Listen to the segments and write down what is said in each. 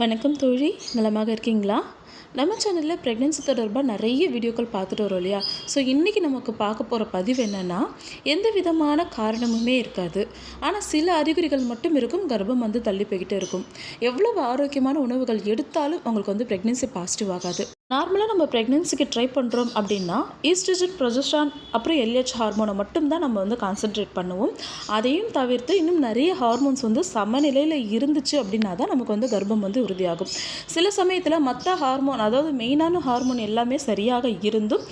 வணக்கம் தோழி நலமாக இருக்கீங்களா? நம்ம சேனலில் ப்ரெக்னென்சி தொடர்பாக நிறைய வீடியோக்கள் பார்த்துட்டு வரோம் இல்லையா? ஸோ இன்றைக்கி நமக்கு பார்க்க போகிற பதிவு என்னென்னா எந்த விதமான காரணமுமே இருக்காது. ஆனால் சில அறிகுறிகள் மட்டும் இருக்கும் கர்ப்பம் வந்து தள்ளி போய்கிட்டே இருக்கும். எவ்வளவு ஆரோக்கியமான உணவுகள் எடுத்தாலும் அவங்களுக்கு வந்து ப்ரெக்னென்சி பாசிட்டிவ் ஆகாது. நார்மலாக நம்ம ப்ரெக்னென்சிக்கு ட்ரை பண்ணுறோம் அப்படின்னா ஈஸ்ட்ரஜன் ப்ரொஜஸ்ட்ரான் அப்புறம் எல்ஹெச் ஹார்மோனை மட்டும்தான் நம்ம வந்து கான்சென்ட்ரேட் பண்ணுவோம். அதையும் தவிர்த்து இன்னும் நிறைய ஹார்மோன்ஸ் வந்து சமநிலையில் இருந்துச்சு அப்படின்னா தான் நமக்கு வந்து கர்ப்பம் வந்து உறுதியாகும். சில சமயத்தில் மற்ற ஹார்மோன் அதாவது மெயினான ஹார்மோன் எல்லாமே சரியாக இருந்தும்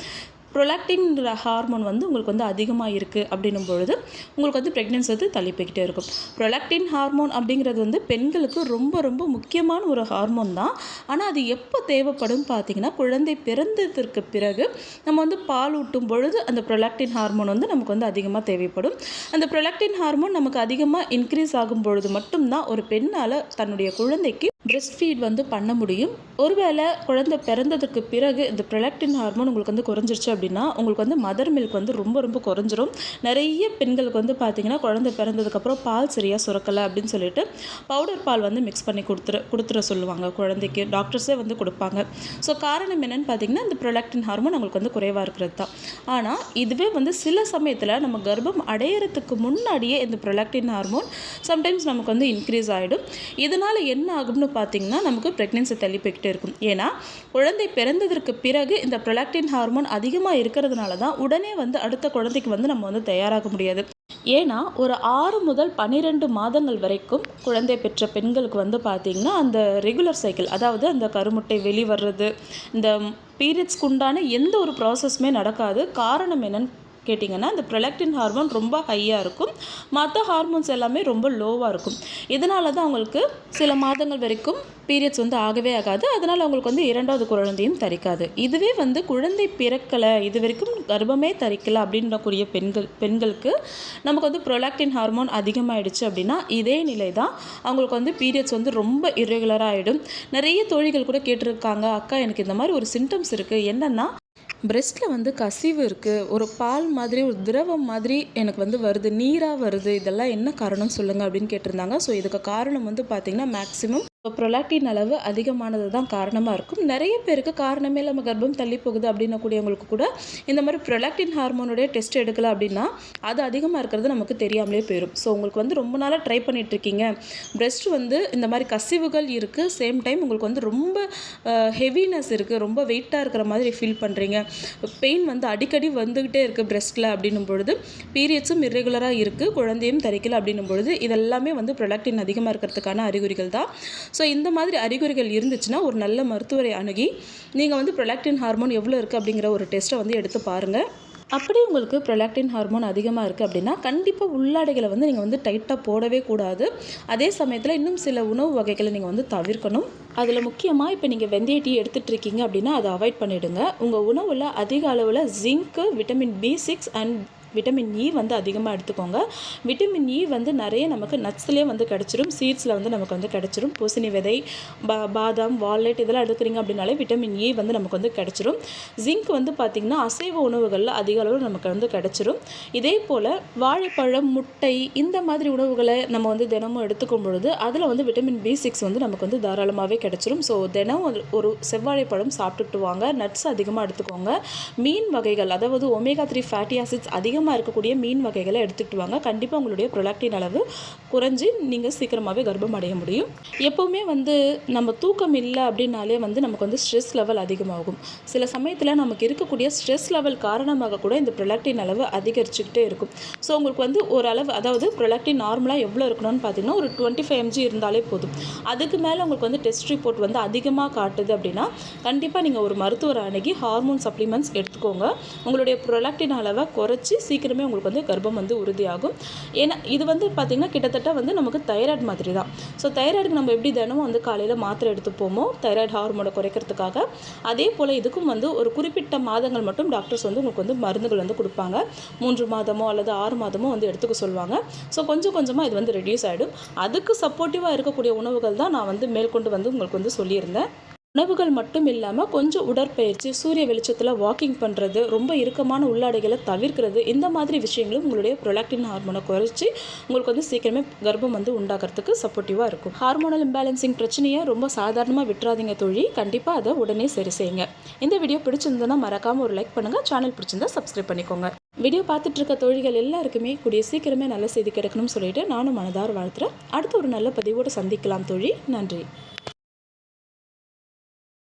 ப்ரொலாக்டின் ஹார்மோன் வந்து உங்களுக்கு வந்து அதிகமாக இருக்குது அப்படின்னும் பொழுது உங்களுக்கு வந்து ப்ரெக்னென்சி வந்து தள்ளிப்பிக்கிட்டே இருக்கும். ப்ரொலாக்டின் ஹார்மோன் அப்படிங்கிறது வந்து பெண்களுக்கு ரொம்ப ரொம்ப முக்கியமான ஒரு ஹார்மோன் தான். ஆனால் அது எப்போ தேவைப்படும் பார்த்தீங்கன்னா குழந்தை பிறந்ததற்கு பிறகு நம்ம வந்து பால் ஊட்டும் பொழுது அந்த ப்ரொலாக்டின் ஹார்மோன் வந்து நமக்கு வந்து அதிகமாக தேவைப்படும். அந்த ப்ரொலாக்டின் ஹார்மோன் நமக்கு அதிகமாக இன்க்ரீஸ் ஆகும் பொழுது மட்டும்தான் ஒரு பெண்ணால் தன்னுடைய குழந்தைக்கு பிரெஸ்ட் ஃபீட் வந்து பண்ண முடியும். ஒருவேளை குழந்தை பிறந்ததுக்கு பிறகு இந்த ப்ரொலக்டின் ஹார்மோன் உங்களுக்கு வந்து குறைஞ்சிருச்சு அப்படின்னா உங்களுக்கு வந்து மதர் மில்க் வந்து ரொம்ப ரொம்ப குறைஞ்சிரும். நிறைய பெண்களுக்கு வந்து பார்த்திங்கன்னா குழந்தை பிறந்ததுக்கப்புறம் பால் சரியாக சுரக்கலை அப்படின்னு சொல்லிட்டு பவுடர் பால் வந்து மிக்ஸ் பண்ணி கொடுத்துரு கொடுத்துட சொல்லுவாங்க குழந்தைக்கு. டாக்டர்ஸே வந்து கொடுப்பாங்க. ஸோ காரணம் என்னென்னு பார்த்தீங்கன்னா இந்த ப்ரொலக்டின் ஹார்மோன் அவங்களுக்கு வந்து குறைவாக இருக்கிறது தான். ஆனால் இதுவே வந்து சில சமயத்தில் நம்ம கர்ப்பம் அடையிறதுக்கு முன்னாடியே இந்த ப்ரொலக்டின் ஹார்மோன் சம்டைம்ஸ் நமக்கு வந்து இன்க்ரீஸ் ஆகிடும் இதனால் என்ன ஆகும்னு பார்த்திங்கன்னா நமக்கு ப்ரெக்னென்சி தள்ளி போய்கிட்டே இருக்கும். ஏன்னா குழந்தை பிறந்ததற்கு பிறகு இந்த ப்ரொலாக்டின் ஹார்மோன் அதிகமாக இருக்கிறதுனால தான் உடனே வந்து அடுத்த குழந்தைக்கு வந்து நம்ம வந்து தயாராக முடியாது. ஏன்னா ஒரு ஆறு முதல் பன்னிரெண்டு மாதங்கள் வரைக்கும் குழந்தை பெற்ற பெண்களுக்கு வந்து பார்த்திங்கன்னா அந்த ரெகுலர் சைக்கிள் அதாவது அந்த கருமுட்டை வெளிவர்றது இந்த பீரியட்ஸ்க்கு உண்டான எந்த ஒரு ப்ராசஸுமே நடக்காது. காரணம் என்னன்னு கேட்டிங்கன்னா இந்த ப்ரொலக்டின் ஹார்மோன் ரொம்ப ஹையாக இருக்கும். மற்ற ஹார்மோன்ஸ் எல்லாமே ரொம்ப லோவாக இருக்கும். இதனால தான் அவங்களுக்கு சில மாதங்கள் வரைக்கும் பீரியட்ஸ் வந்து ஆகவே ஆகாது. அதனால் அவங்களுக்கு வந்து இரண்டாவது குழந்தையும் தரிக்காது. இதுவே வந்து குழந்தை பிறக்கலை இது வரைக்கும் கர்ப்பமே தரிக்கலை அப்படின்றக்கூடிய பெண்கள் பெண்களுக்கு நமக்கு வந்து ப்ரொலாக்டின் ஹார்மோன் அதிகமாகிடுச்சு அப்படின்னா இதே நிலை தான் அவங்களுக்கு வந்து பீரியட்ஸ் வந்து ரொம்ப இரெகுலராக ஆகிடும் நிறைய தோழிகள் கூட கேட்டிருக்காங்க அக்கா எனக்கு இந்த மாதிரி ஒரு சிம்டம்ஸ் இருக்குது என்னென்னா பிரெஸ்ட்டில் வந்து கசிவு இருக்குது ஒரு பால் மாதிரி ஒரு திரவம் மாதிரி எனக்கு வந்து வருது. நீராக வருது. இதெல்லாம் என்ன காரணம் சொல்லுங்கள் அப்படின்னு கேட்டிருந்தாங்க. ஸோ இதுக்கு காரணம் வந்து பார்த்திங்கன்னா மேக்ஸிமம் இப்போ ப்ரொலாக்டின் அளவு அதிகமானது தான் காரணமாக இருக்கும். நிறைய பேருக்கு காரணமே நம்ம கர்ப்பம் தள்ளி போகுது அப்படின்ன கூடியவங்களுக்கு கூட இந்த மாதிரி ப்ரொலாக்டின் ஹார்மோனுடைய டெஸ்ட் எடுக்கல அப்படின்னா அது அதிகமாக இருக்கிறது நமக்கு தெரியாமலே போயிடும் ஸோ உங்களுக்கு வந்து ரொம்ப நாளாக ட்ரை பண்ணிகிட்ருக்கீங்க பிரெஸ்ட் வந்து இந்த மாதிரி கசிவுகள் இருக்குது சேம் டைம் உங்களுக்கு வந்து ரொம்ப ஹெவினஸ் இருக்குது ரொம்ப வெயிட்டாக இருக்கிற மாதிரி ஃபீல் பண்ணுறீங்க பெயின் வந்து அடிக்கடி வந்துக்கிட்டே இருக்குது பிரெஸ்ட்டில் அப்படின்னும் பொழுது பீரியட்ஸும் இரெகுலராக இருக்குது குழந்தையும் தரிக்கல அப்படின்னும் பொழுது இதெல்லாமே வந்து ப்ரொலாக்டின் அதிகமாக இருக்கிறதுக்கான அறிகுறிகள் தான். ஸோ இந்த மாதிரி அறிகுறிகள் இருந்துச்சுன்னா ஒரு நல்ல மருத்துவரை அணுகி நீங்கள் வந்து ப்ரொலாக்டின் ஹார்மோன் எவ்வளோ இருக்குது அப்படிங்கிற ஒரு டெஸ்ட்டை வந்து எடுத்து பாருங்கள் அப்படி உங்களுக்கு ப்ரொலாக்டின் ஹார்மோன் அதிகமாக இருக்குது அப்படின்னா கண்டிப்பாக உள்ளாடைகளை வந்து நீங்கள் வந்து டைட்டாக போடவே கூடாது. அதே சமயத்தில் இன்னும் சில உணவு வகைகளை நீங்கள் வந்து தவிர்க்கணும். அதில் முக்கியமாக இப்போ நீங்கள் வெந்தய டீ எடுத்துகிட்டு இருக்கீங்க அப்படின்னா அதை அவாய்ட் பண்ணிவிடுங்க உங்கள் உணவில் அதிக அளவில் zinc vitamin B six and vitamin E e வந்து அதிகமாக எடுத்துக்கோங்க. விட்டமின் இ e வந்து நிறைய நமக்கு நட்ஸ்லேயே வந்து கிடச்சிரும். சீட்ஸில் வந்து நமக்கு வந்து கிடச்சிரும். பூசணி விதை பா பாதாம் வால்நட் இதெல்லாம் எடுக்கிறீங்க அப்படின்னாலே விட்டமின் இ e வந்து நமக்கு வந்து கிடச்சிரும். ஜிங்க் வந்து பார்த்திங்கன்னா அசைவ உணவுகளில் அதிக அளவில் நமக்கு வந்து கிடச்சிரும். இதே போல் வாழைப்பழம் முட்டை இந்த மாதிரி உணவுகளை நம்ம வந்து தினமும் எடுத்துக்கும் பொழுது அதில் வந்து விட்டமின் பி சிக்ஸ் வந்து நமக்கு வந்து தாராளமாகவே கிடச்சிரும். ஸோ தினம் ஒரு செவ்வாழைப்பழம் சாப்பிட்டுட்டு வாங்க. நட்ஸ் அதிகமாக எடுத்துக்கோங்க. மீன் வகைகள் அதாவது ஒமேகா த்ரீ ஃபேட்டி ஆசிட்ஸ் அதிகமாக அதிகமாக இருக்கக்கூடிய மீன் வகைகளை எடுத்துக்கிட்டு வாங்க. கண்டிப்பாக உங்களுடைய ப்ரொலாக்டின் அளவு குறைஞ்சி நீங்கள் சீக்கிரமாகவே கர்ப்பம் அடைய முடியும். எப்போவுமே வந்து நம்ம தூக்கம் இல்லை அப்படின்னாலே வந்து நமக்கு வந்து ஸ்ட்ரெஸ் லெவல் அதிகமாகும். சில சமயத்தில் நமக்கு இருக்கக்கூடிய ஸ்ட்ரெஸ் லெவல் காரணமாக கூட இந்த ப்ரொலாக்டின் அளவு அதிகரிச்சுக்கிட்டே இருக்கும். ஸோ உங்களுக்கு வந்து ஒரு அளவு அதாவது ப்ரொலாக்டின் நார்மலாக எவ்வளோ இருக்கணும்னு பார்த்தீங்கன்னா ஒரு டுவெண்ட்டி ஃபைவ் எம்ஜி இருந்தாலே போதும். அதுக்கு மேலே உங்களுக்கு வந்து டெஸ்ட் ரிப்போர்ட் வந்து அதிகமாக காட்டுது அப்படின்னா கண்டிப்பாக நீங்கள் ஒரு மருத்துவர் அணுகி ஹார்மோன் சப்ளிமெண்ட்ஸ் எடுத்துக்கோங்க. உங்களுடைய ப்ரொலாக்டின் அளவை குறைச்சி சீக்கிரமே உங்களுக்கு வந்து கர்ப்பம் வந்து உறுதியாகும். ஏன்னா இது வந்து பார்த்திங்கன்னா கிட்டத்தட்ட வந்து நமக்கு தைராய்டு மாதிரி தான் ஸோ தைராய்டுக்கு நம்ம எப்படி தினமும் வந்து காலையில் மாத்திரை எடுத்துப்போமோ தைராய்டு ஹார்மோனை குறைக்கிறதுக்காக அதே போல் இதுக்கும் வந்து ஒரு குறிப்பிட்ட மாதங்கள் மட்டும் டாக்டர்ஸ் வந்து உங்களுக்கு வந்து மருந்துகள் வந்து கொடுப்பாங்க. மூன்று மாதமோ அல்லது ஆறு மாதமோ வந்து எடுத்துக்க சொல்லுவாங்க. ஸோ கொஞ்சம் கொஞ்சமாக இது வந்து ரெடியூஸ் ஆகிடும் அதுக்கு சப்போர்ட்டிவாக இருக்கக்கூடிய உணவுகள் தான் நான் வந்து மேற்கொண்டு வந்து உங்களுக்கு வந்து சொல்லியிருந்தேன். உணவுகள் மட்டும் இல்லாமல் கொஞ்சம் உடற்பயிற்சி சூரிய வெளிச்சத்தில் வாக்கிங் பண்ணுறது ரொம்ப இறுக்கமான உள்ளாடைகளை தவிர்க்கிறது இந்த மாதிரி விஷயங்களும் உங்களுடைய ப்ரொலாக்டின் ஹார்மோனை குறைச்சி உங்களுக்கு வந்து சீக்கிரமே கர்ப்பம் வந்து உண்டாகிறதுக்கு சப்போர்ட்டிவாக இருக்கும். ஹார்மோனல் இம்பேலன்சிங் பிரச்சனையை ரொம்ப சாதாரணமாக விட்டுறாதீங்க தொழில் கண்டிப்பாக அதை உடனே சரி செய்யுங்க. இந்த வீடியோ பிடிச்சிருந்ததுன்னா மறக்காமல் ஒரு லைக் பண்ணுங்கள் சேனல் பிடிச்சிருந்தா சப்ஸ்கிரைப் பண்ணிக்கோங்க. வீடியோ பார்த்துட்டு இருக்க தோழிகள் எல்லாருக்குமே கூடிய சீக்கிரமே நல்ல செய்தி கிடைக்கணும்னு சொல்லிட்டு நானும் மனதார வாழ்த்துறேன். அடுத்த ஒரு நல்ல பதிவோடு சந்திக்கலாம் தொழில் நன்றி.